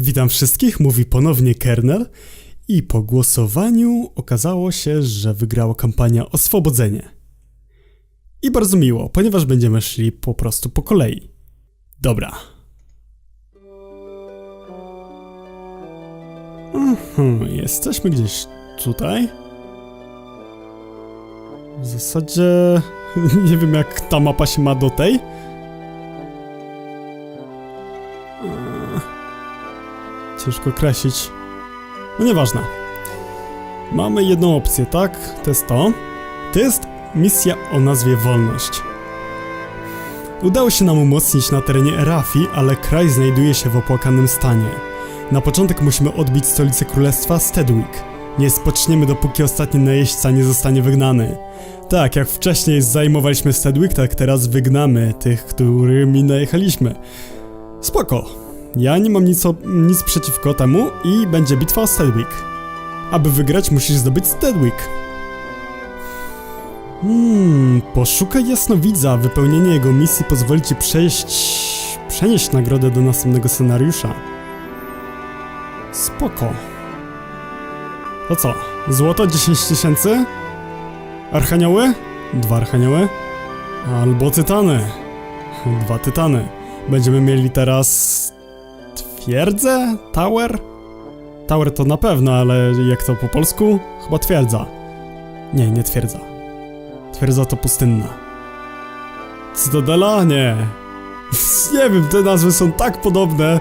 Witam wszystkich, mówi ponownie Kernel i po głosowaniu okazało się, że wygrała kampania Oswobodzenie. I bardzo miło, ponieważ będziemy szli po prostu po kolei. Dobra. Mhm, jesteśmy gdzieś tutaj. W zasadzie nie wiem jak ta mapa się ma do tej. Ciężko określić. No nieważne. Mamy jedną opcję, tak? To jest to. To jest misja o nazwie Wolność. Udało się nam umocnić na terenie Erafi, ale kraj znajduje się w opłakanym stanie. Na początek musimy odbić stolicę królestwa Stedwick. Nie spoczniemy dopóki ostatni najeźdźca nie zostanie wygnany. Tak, jak wcześniej zajmowaliśmy Stedwick, tak teraz wygnamy tych, którymi najechaliśmy. Spoko. Ja nie mam nic, o, nic przeciwko temu i będzie bitwa o Stedwick. Aby wygrać musisz zdobyć Stedwick. Hmm, poszukaj jasnowidza, wypełnienie jego misji pozwoli ci przejść... przenieść nagrodę do następnego scenariusza. Spoko. To co? Złoto 10 tysięcy? Archanioły? Dwa archanioły? Albo tytany. Dwa tytany. Będziemy mieli teraz... Twierdzę? Tower? Tower to na pewno, ale jak to po polsku? Chyba twierdza. Nie, nie twierdza. Twierdza to pustynna. Cytadela? Nie. Nie wiem, te nazwy są tak podobne,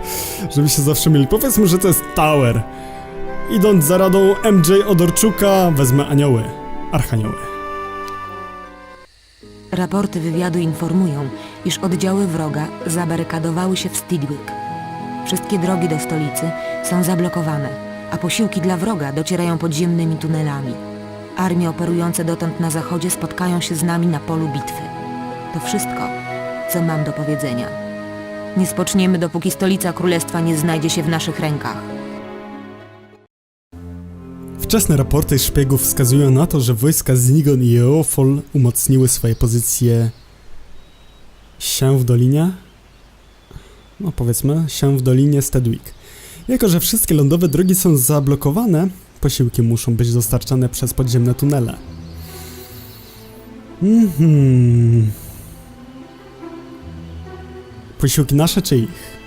że mi się zawsze mieli. Powiedzmy, że to jest Tower. Idąc za radą MJ Odorczuka, wezmę anioły. Archanioły. Raporty wywiadu informują, iż oddziały wroga zabarykadowały się w Stidwick. Wszystkie drogi do stolicy są zablokowane, a posiłki dla wroga docierają podziemnymi tunelami. Armie operujące dotąd na zachodzie spotkają się z nami na polu bitwy. To wszystko, co mam do powiedzenia. Nie spoczniemy, dopóki stolica królestwa nie znajdzie się w naszych rękach. Wczesne raporty szpiegów wskazują na to, że wojska Znigon i Eofol umocniły swoje pozycje się w dolinie? No powiedzmy, się w dolinie Stedwick. Jako, że wszystkie lądowe drogi są zablokowane, posiłki muszą być dostarczane przez podziemne tunele. Mhm. Posiłki nasze czy ich?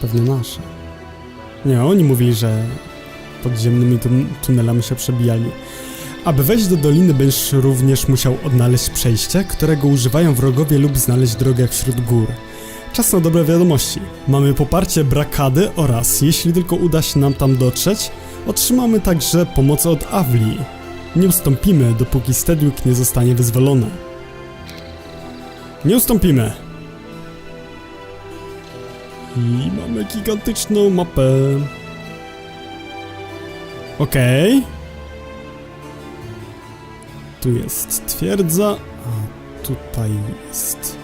Pewnie nasze. Nie, oni mówili, że podziemnymi tun tunelami się przebijali. Aby wejść do doliny, będziesz również musiał odnaleźć przejście, którego używają wrogowie lub znaleźć drogę wśród gór. Czas na dobre wiadomości. Mamy poparcie Brakady oraz, jeśli tylko uda się nam tam dotrzeć, otrzymamy także pomoc od Avli. Nie ustąpimy, dopóki Stedwick nie zostanie wyzwolone. Nie ustąpimy. I mamy gigantyczną mapę. Okej. Tu jest twierdza, a tutaj jest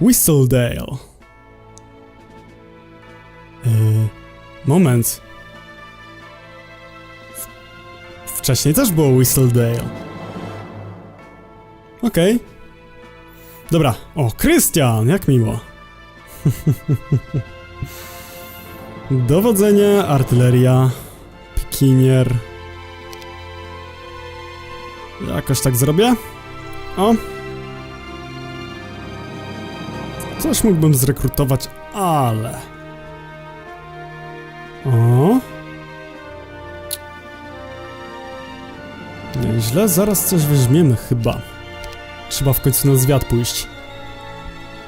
Whistledale. Yy, moment. Wcześniej też było Whistledale. Okej. Dobra. O, Krystian, jak miło. Dowodzenie, artyleria, pikinier. Jakoś tak zrobię. O. Coś mógłbym zrekrutować, ale... O. Nieźle, zaraz coś weźmiemy chyba. Trzeba w końcu na zwiat pójść.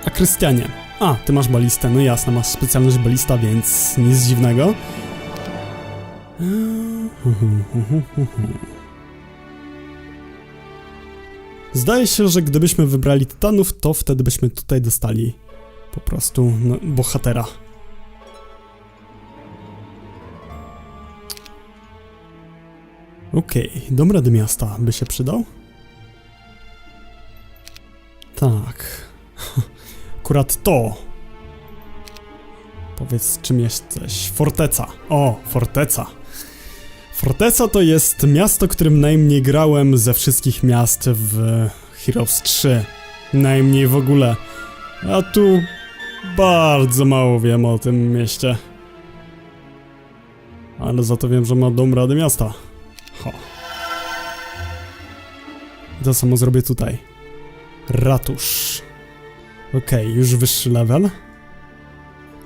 A Krystianie. A, ty masz balistę, no jasne, masz specjalność balista, więc nic dziwnego. Zdaje się, że gdybyśmy wybrali tytanów, to wtedy byśmy tutaj dostali po prostu no, bohatera. Okej, dom rady miasta by się przydał? Tak. Akurat to. Powiedz, czym jesteś? Forteca. O, forteca. Forteca to jest miasto, którym najmniej grałem ze wszystkich miast w Heroes 3. Najmniej w ogóle. A tu Bardzo mało wiem o tym mieście. Ale za to wiem, że ma dom Rady Miasta. Ho. To samo zrobię tutaj. Ratusz. Okej, już wyższy level.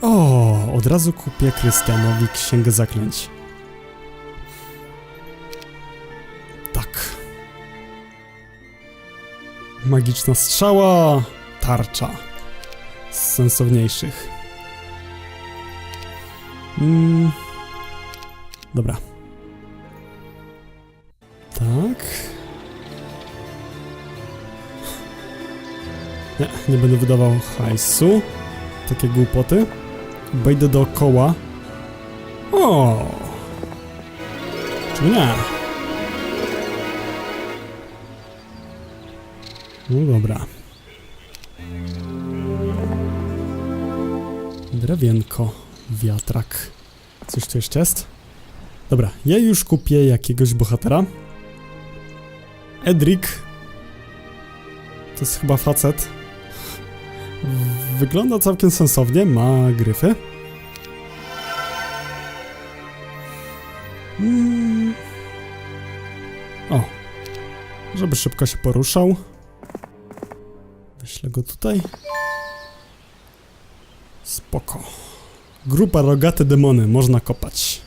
O, od razu kupię Krystianowi Księgę Zaklęć. Tak. Magiczna strzała, tarcza. Z sensowniejszych. Mm. Dobra. Tak. Nie, nie będę wydawał hajsu. Takie głupoty. Wejdę dookoła. O! Czy nie? No dobra. Drewienko, wiatrak. Coś tu jeszcze jest? Dobra, ja już kupię jakiegoś bohatera. Edric. To jest chyba facet. Wygląda całkiem sensownie, ma gryfy. Mm. O, żeby szybko się poruszał. Wyślę go tutaj. Spoko. Grupa rogate demony, można kopać.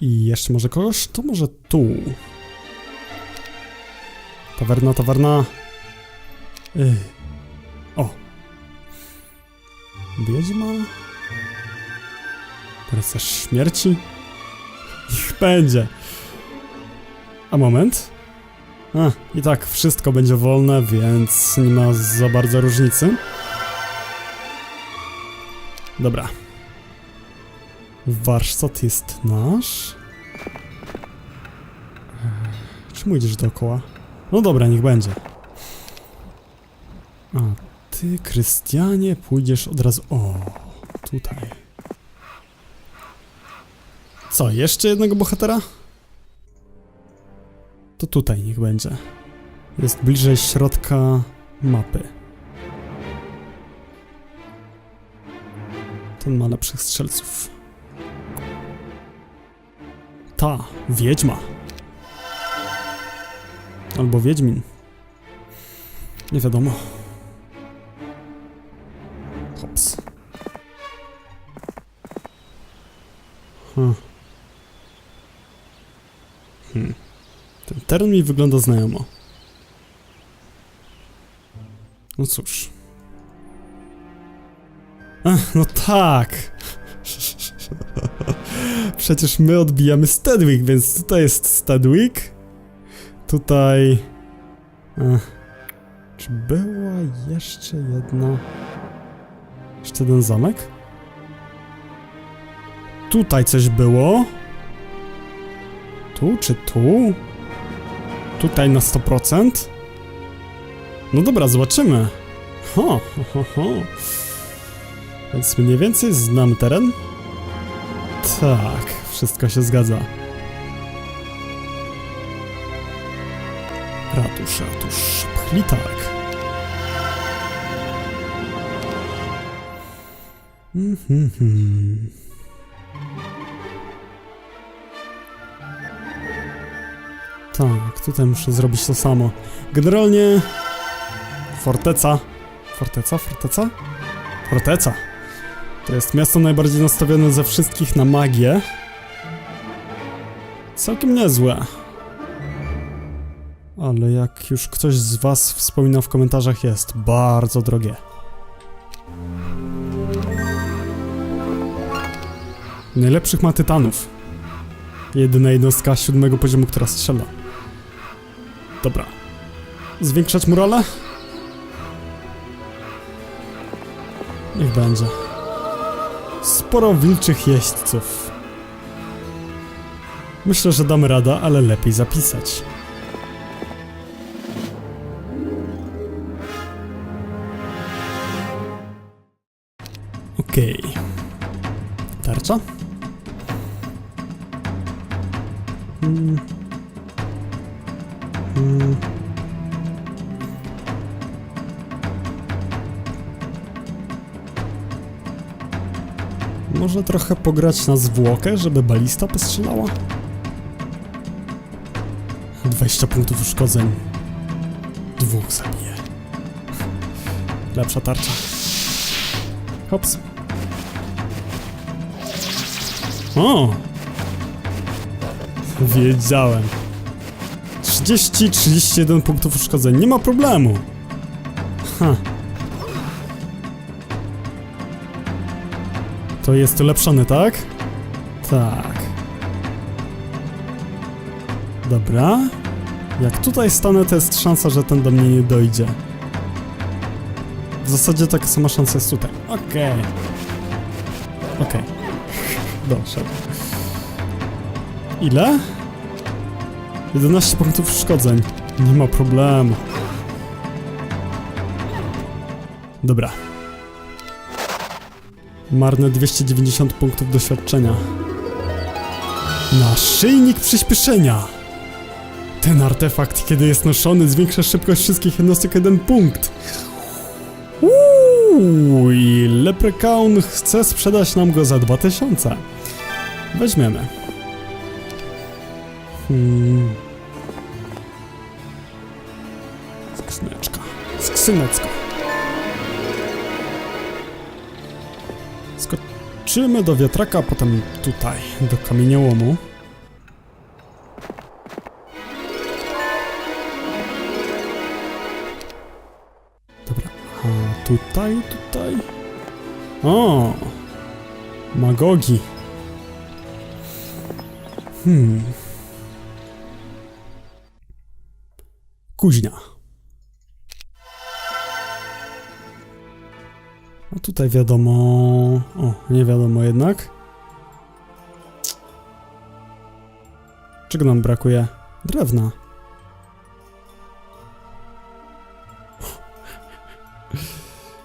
I jeszcze może kogoś? To może tu. Tawerna, tawerna. Ej. O. Wiedźma. Rycerz śmierci. Niech będzie. A moment. A, i tak wszystko będzie wolne, więc nie ma za bardzo różnicy. Dobra. Warsztat jest nasz. Czemu idziesz dookoła? No dobra, niech będzie. A ty, Krystianie, pójdziesz od razu. O, tutaj. Co, jeszcze jednego bohatera? To tutaj niech będzie. Jest bliżej środka mapy. Ten ma lepszych strzelców. Ta, wiedźma. Albo wiedźmin. Nie wiadomo. Teren mi wygląda znajomo. No cóż. Ach, no tak. Przecież my odbijamy Stedwick, więc tutaj jest Stedwick. Tutaj... Ech. Czy była jeszcze jedna... Jeszcze jeden zamek? Tutaj coś było? Tu czy tu? Tutaj na 100%? No dobra, zobaczymy. Ho, ho, ho. Więc mniej więcej znam teren? Tak, wszystko się zgadza. Ratusz, ratusz, pchlitark. Mhm. Tak, tutaj muszę zrobić to samo. Generalnie... Forteca. Forteca? Forteca? Forteca. To jest miasto najbardziej nastawione ze wszystkich na magię. Całkiem niezłe. Ale jak już ktoś z was wspominał w komentarzach, jest bardzo drogie. Najlepszych ma tytanów. Jedyna jednostka siódmego poziomu, która strzela. Dobra. Zwiększać murale? Niech będzie. Sporo wilczych jeźdźców. Myślę, że damy radę, ale lepiej zapisać. Okej. Tarcza? Może trochę pograć na zwłokę, żeby balista postrzelała? 20 punktów uszkodzeń. Dwóch zabije. Lepsza tarcza. Hops. O! Wiedziałem. 30-31 punktów uszkodzeń. Nie ma problemu. Ha. To jest ulepszony, tak? Tak. Dobra. Jak tutaj stanę, to jest szansa, że ten do mnie nie dojdzie. W zasadzie taka sama szansa jest tutaj. Okej. Okej. Doszedł. Ile? 11 punktów uszkodzeń. Nie ma problemu. Dobra. Marne 290 punktów doświadczenia. Naszyjnik przyspieszenia. Ten artefakt, kiedy jest noszony, zwiększa szybkość wszystkich jednostek jeden punkt. Uuu, i Leprechaun chce sprzedać nam go za 2000. Weźmiemy. Hmm. Skrzyneczka. Skrzyneczka. Skoczymy do wiatraka, potem tutaj, do kamieniołomu. Dobra, a tutaj, tutaj... O! Magogi. Hmm. Kuźnia. A tutaj wiadomo... O, nie wiadomo jednak. Czego nam brakuje? Drewna.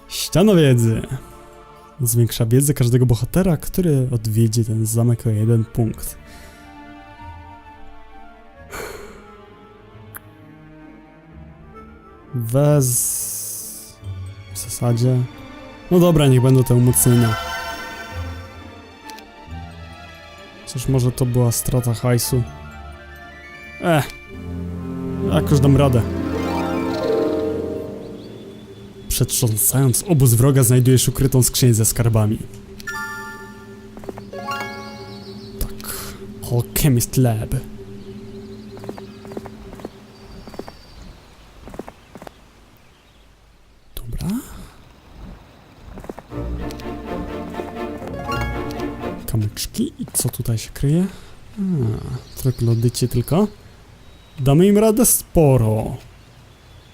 Ściana wiedzy. Zwiększa wiedzę każdego bohatera, który odwiedzi ten zamek o jeden punkt. Wez... W zasadzie... No dobra, niech będą te umocnienia. Cóż, może to była strata hajsu. Eh, jakoś dam radę. Przetrząsając obóz wroga znajdujesz ukrytą skrzynię ze skarbami. Tak. Alchemist Lab. I co tutaj się kryje? A, troglodycie tylko. Damy im radę sporo.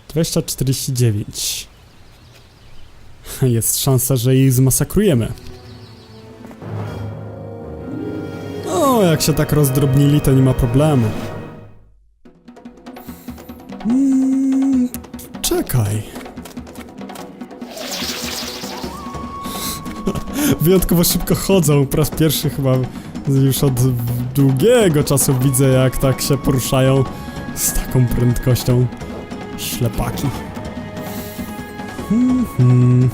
249. Jest szansa, że ich zmasakrujemy. O, jak się tak rozdrobnili, to nie ma problemu. Wyjątkowo szybko chodzą. Po raz pierwszy chyba już od długiego czasu widzę, jak tak się poruszają z taką prędkością. Ślepaki. Mhm.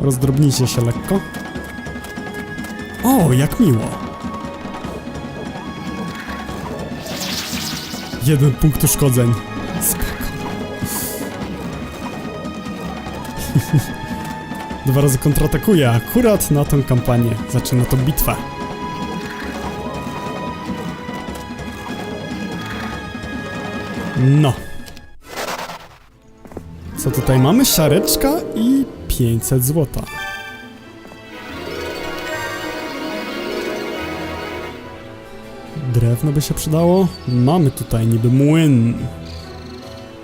Rozdrobnijcie się lekko. O, jak miło. Jeden punkt uszkodzeń. Spoko. Dwa razy kontratakuje, akurat na tą kampanię. Zaczyna to bitwę. No. Co tutaj mamy? Siareczka i 500 złota. Drewno by się przydało? Mamy tutaj niby młyn.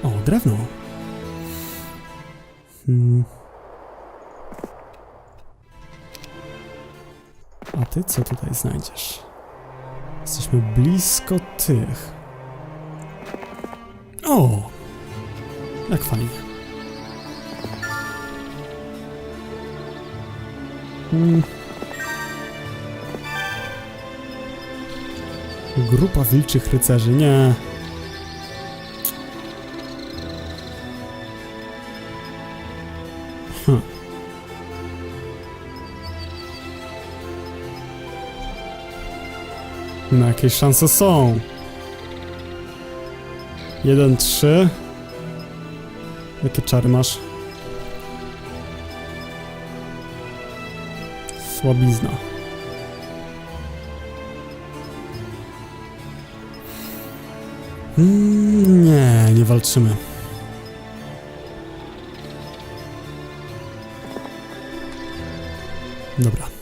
O, drewno. Hmm. Ty co tutaj znajdziesz? Jesteśmy blisko tych. O! Jak fajnie. Hmm. Grupa wilczych rycerzy, nie. Hm. No jakieś szanse są. 1, 3. Jakie czary masz? Słabizna. Mm, nie, nie walczymy. Dobra.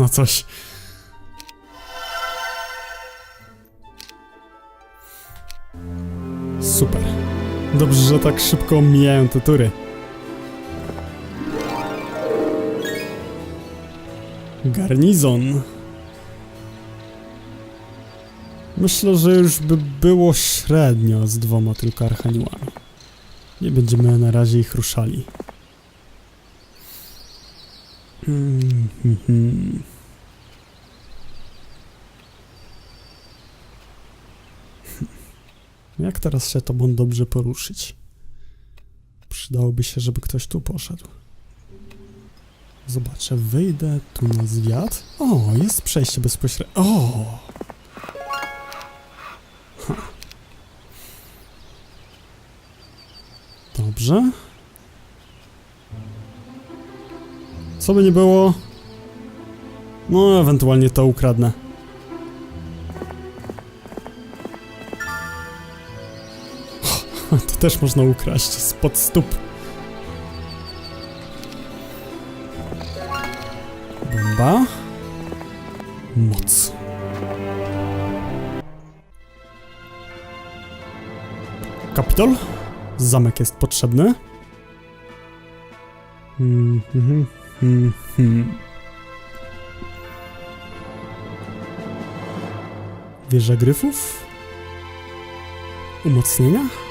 Na coś. Super. Dobrze, że tak szybko mijają te tury. Garnizon. Myślę, że już by było średnio z dwoma tylko archaniołami. Nie będziemy na razie ich ruszali. Mm, hmm, hmm. Jak teraz się tobą dobrze poruszyć? Przydałoby się, żeby ktoś tu poszedł. Zobaczę, wyjdę tu na zwiat. O, jest przejście bezpośrednie. O! Ha. Dobrze. Co by nie było? No, ewentualnie to ukradnę. To też można ukraść spod stóp. Bomba. Moc. Kapitol? Zamek jest potrzebny. Hmm, hmm, hmm. Wieża gryfów? Umocnienia?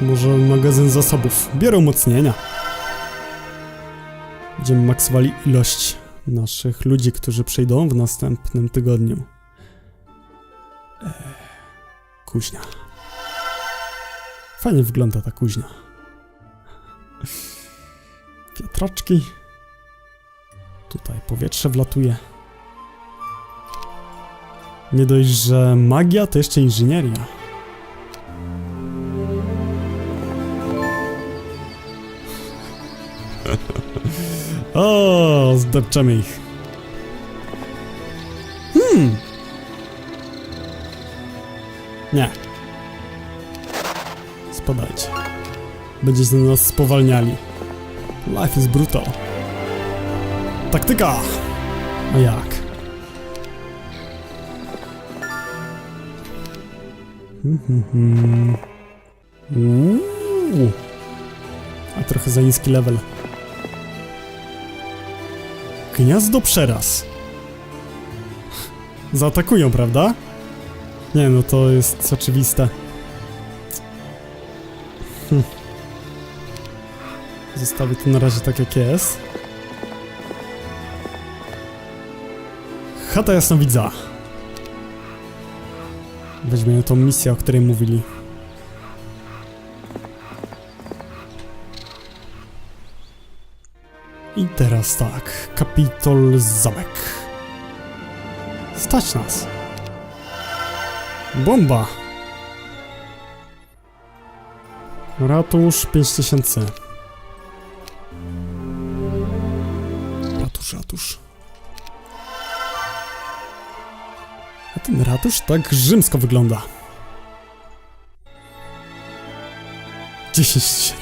Może magazyn zasobów? Biorę umocnienia. Będziemy maksowali ilość naszych ludzi, którzy przyjdą w następnym tygodniu. Eee, kuźnia. Fajnie wygląda ta kuźnia. Wiatraczki. Tutaj powietrze wlatuje. Nie dość, że magia, to jeszcze inżynieria. O, zdepczemy ich. Hmm. Nie. Spadajcie. Będziecie nas spowalniali. Life is brutal. Taktyka! A jak? Uuu. A trochę za niski level. Gniazdo przeraz. Zaatakują, prawda? Nie, no to jest oczywiste. Hm. Zostawię to na razie tak jak jest. Chata jasnowidza. Weźmiemy tą misję, o której mówili. I teraz tak, kapitol zamek. Stać nas. Bomba. Ratusz 5000. Ratusz, ratusz. A ten ratusz tak rzymsko wygląda. 10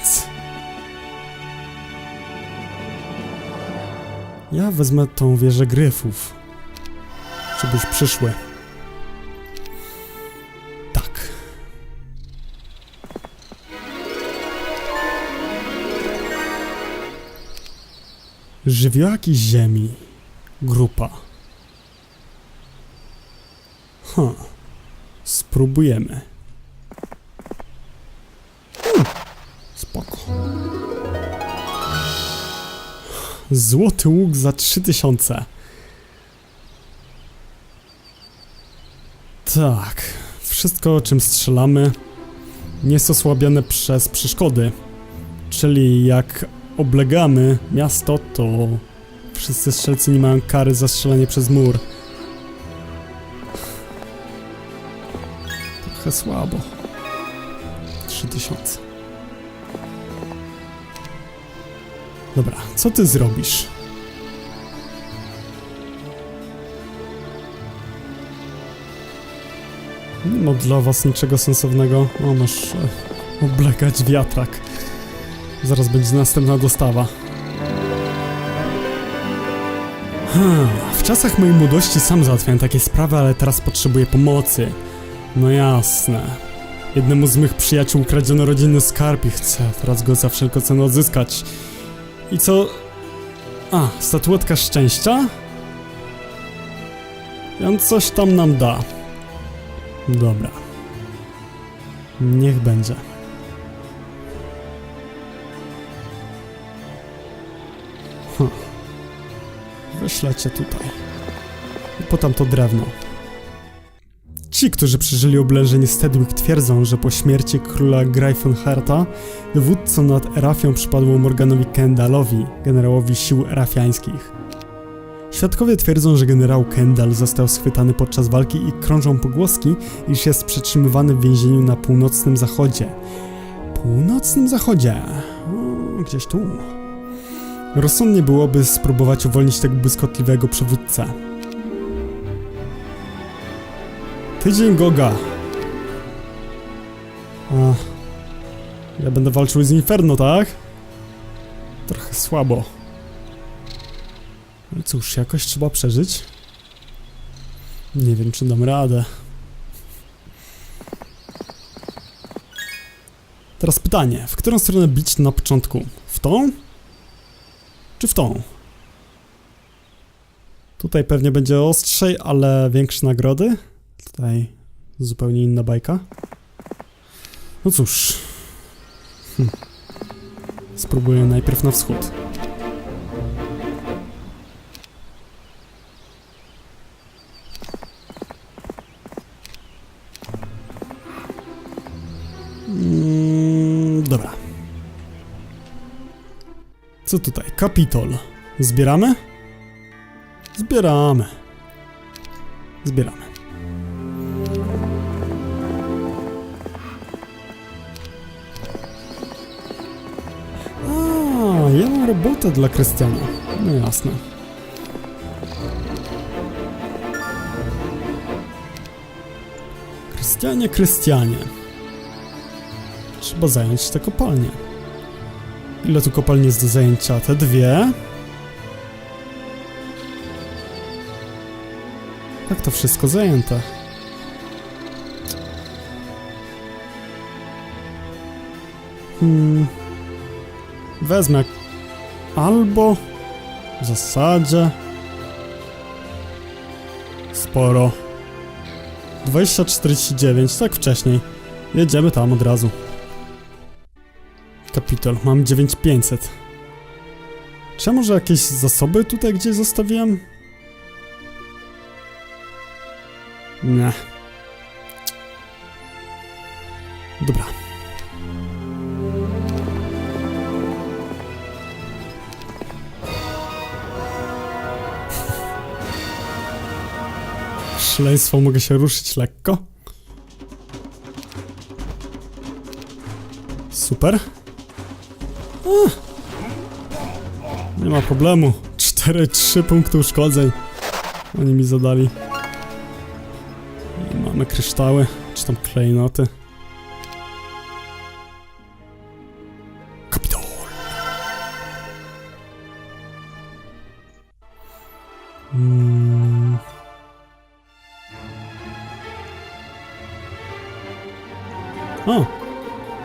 Ja wezmę tą wieżę gryfów. Żeby już przyszły. Tak. Żywiołaki ziemi. Grupa. Ha. Spróbujemy. Złoty łuk za 3000. Tak, wszystko czym strzelamy nie jest osłabione przez przeszkody. Czyli jak oblegamy miasto, to wszyscy strzelcy nie mają kary za strzelanie przez mur. Trochę słabo. 3000. Dobra, co ty zrobisz? Ma dla was niczego sensownego. O, masz e, wiatrak. Zaraz będzie następna dostawa. Hmm, w czasach mojej młodości sam załatwiałem takie sprawy, ale teraz potrzebuję pomocy. No jasne. Jednemu z mych przyjaciół ukradziono rodzinny skarb i chcę teraz go za wszelką cenę odzyskać. I co? A, statuetka szczęścia? I on coś tam nam da. Dobra. Niech będzie. Hm. Wyślę cię tutaj. I potem to drewno. Ci, którzy przeżyli oblężenie Stedwick twierdzą, że po śmierci króla Greifenharta dowódcą nad Erafią przypadło Morganowi Kendallowi, generałowi sił erafiańskich. Świadkowie twierdzą, że generał Kendall został schwytany podczas walki i krążą pogłoski, iż jest przetrzymywany w więzieniu na północnym zachodzie. Północnym zachodzie? O, gdzieś tu. Rozsądnie byłoby spróbować uwolnić tego błyskotliwego przywódcę. Tydzień Goga. Ja będę walczył z Inferno, tak? Trochę słabo. Ale cóż, jakoś trzeba przeżyć. Nie wiem, czy dam radę. Teraz pytanie, w którą stronę bić na początku? W tą? Czy w tą? Tutaj pewnie będzie ostrzej, ale większe nagrody. Tutaj zupełnie inna bajka. No cóż. Hm. Spróbuję najpierw na wschód. Mm, dobra. Co tutaj? Kapitol. Zbieramy? Zbieramy. Zbieramy. Mam robotę dla Krystiana. No jasne. Krystianie, Krystianie. Trzeba zająć te kopalnie. Ile tu kopalni jest do zajęcia? Te dwie? Jak to wszystko zajęte? Hmm. Wezmę albo w zasadzie sporo. 2049, tak wcześniej. Jedziemy tam od razu. Kapitol, mam 9500 Czy może jakieś zasoby tutaj gdzieś zostawiłem? Nie. Dobra Szaleństwo, mogę się ruszyć lekko. Super. Nie ma problemu. 4-3 punkty uszkodzeń. Oni mi zadali. I mamy kryształy, czy tam klejnoty. Kapitol. Mm. O!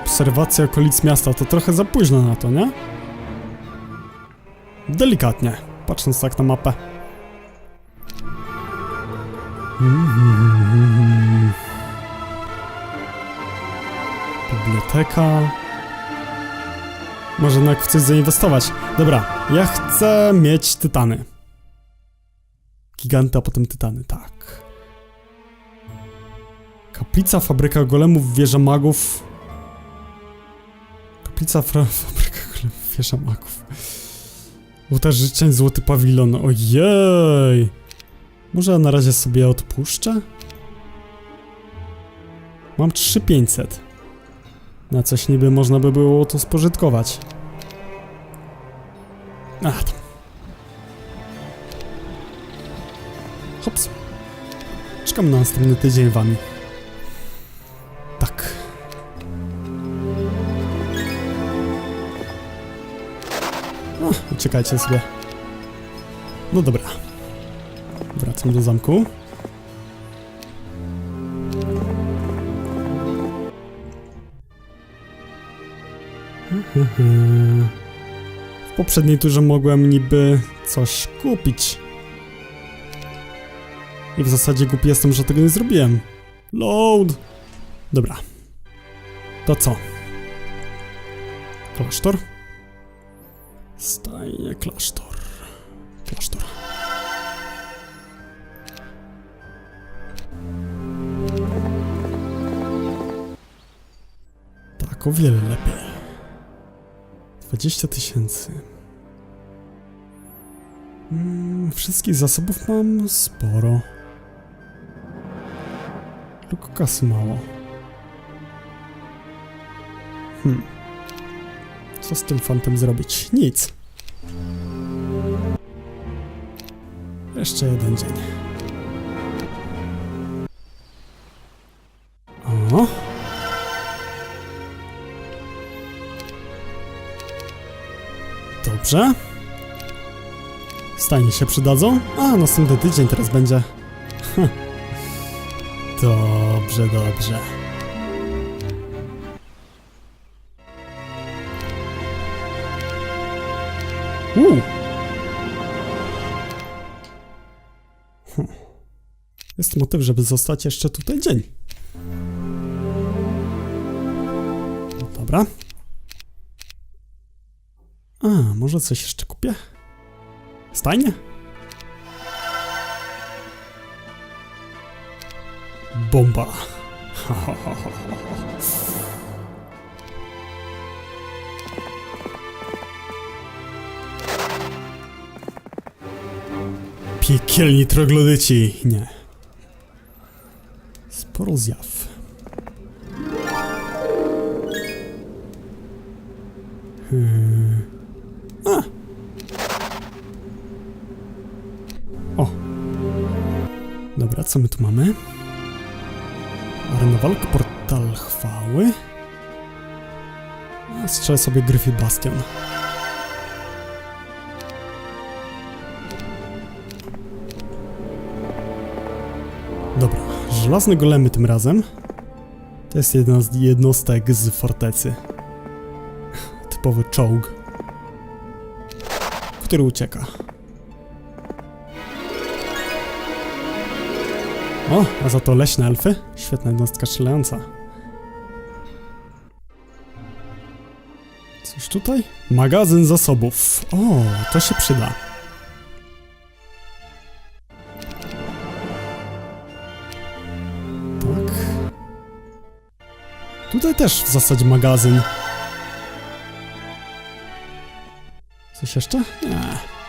Obserwacja okolic miasta to trochę za późno na to, nie? Delikatnie, patrząc tak na mapę. Mhm. Biblioteka. Może jednak w coś zainwestować. Dobra, ja chcę mieć tytany. Giganty, potem tytany, tak. Kaplica, fabryka golemów, wieża magów. Kaplica, fabryka chlebów, wieża maków. Ołtarz życzeń, złoty pawilon. Ojej! Może na razie sobie odpuszczę? Mam 3500. Na coś niby można by było to spożytkować. A, tam. Hops. Czekam na następny tydzień wami. O, uciekajcie sobie. No dobra. Wracam do zamku. W poprzedniej turze mogłem niby coś kupić. I w zasadzie głupi jestem, że tego nie zrobiłem. Load! Dobra. To co? Klasztor? Stajnie klasztor. Klasztor. Tak, o wiele lepiej. 20 tysięcy. Mm, wszystkich zasobów mam sporo. Tylko kasy mało. Hmm. Co z tym fantem zrobić? Nic. Jeszcze jeden dzień. O. Dobrze. Stajnie się przydadzą? A, następny tydzień teraz będzie. Dobrze, dobrze. Uuu. Hm. Jest motyw, żeby zostać jeszcze tutaj dzień. Dobra. A, może coś jeszcze kupię? Stajnie? Bomba. Ha, ha, ha, ha, ha. Piekielni troglodyci. Nie. Sporo zjaw. Hmm. A. O. Dobra, co my tu mamy? Arena walk, portal chwały. A, strzelę sobie Gryfy Bastion. Żelazne golemy tym razem. To jest jedna z jednostek z fortecy. Typowy czołg, który ucieka. O, a za to leśne elfy? Świetna jednostka strzelająca. Coś tutaj? Magazyn zasobów. O, to się przyda. Tutaj też w zasadzie magazyn. Coś jeszcze? Nie.